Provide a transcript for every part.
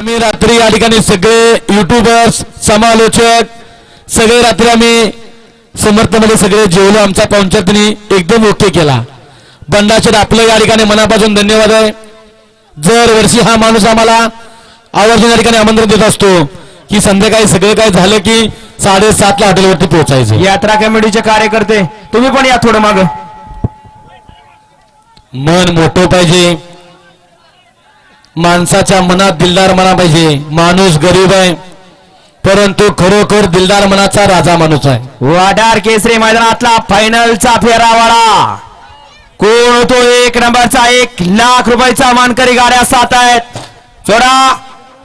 आम्ही रात्री या ठिकाणी सगळे युट्यूबर्स समालोचक सगळे रात्री आम्ही समर्थमध्ये सगळे जेवलो आमचा पाहुणचार एकदम ओके केला. बंडाशेठ आपलं या ठिकाणी मनापासून धन्यवाद आहे. जर वर्षी हा माणूस आम्हाला आवर्जून या ठिकाणी आमंत्रण देत असतो. की संध्याकाळी सगळं काय झालं की साडेसातला हॉटेलवरती पोहोचायचं. यात्रा कमिटीचे कार्यकर्ते तुम्ही पण या थोडं माग. मन मोठं पाहिजे. माणसाच्या मनात दिलदार मना पाहिजे. माणूस गरीब आहे. परंतु खरोखर दिलदार मनाचा राजा माणूस आहे. वाटार केसरी मैदानातला फायनलचा फेरावाडा. कोण होतो एक नंबरचा एक लाख रुपयाचा मानकरी गाड्या सात आहेत. सोडा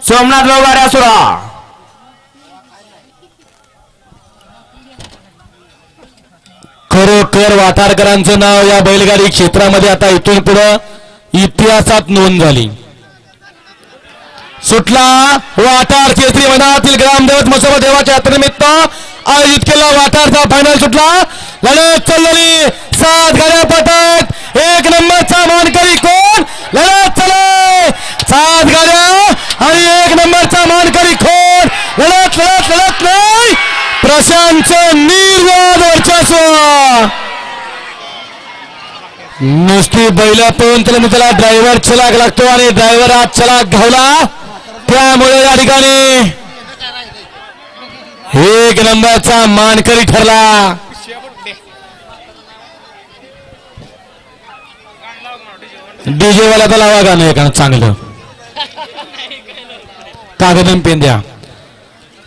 सोमनाथ भाऊ गाड्या सोडा खरोखर वाटारकरांचं नाव या बैलगाडी क्षेत्रामध्ये आता इथून पुढं इतिहासात नोंद झाली. सुटला. वाटार केसरी मैदानातील ग्रामदेवत मसोबा देवाच्या यात्रेनिमित्त आयोजित केला. वाटारचा फायनल सुटला. लढत चाललेली सात गाड्या पटत. एक नंबरचा मानकरी कोण? लढत चालले. सात गाड्या आणि एक नंबरचा मानकरी कोण? लढत लढत लढत नाही. प्रशांतचं निर्वाद वर्चस्व. नुसती बैल पळून त्याला त्याला ड्रायव्हर चलाक लागतो आणि ड्रायव्हर आज चलाक घावला. त्यामुळे या ठिकाणी. एक नंबरचा मानकरी ठरला. डीजे वाला तर लावा गाणं एका चांगलं. कागदम पेंद्या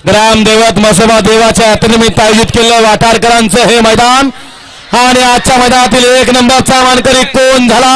ग्रामदैवत मसोबा देवाच्या यात्रेनिमित्त आयोजित केलेलं वाटारकरांचं हे मैदान. आणि आजच्या मैदानातील एक नंबरचा मानकरी कोण झाला?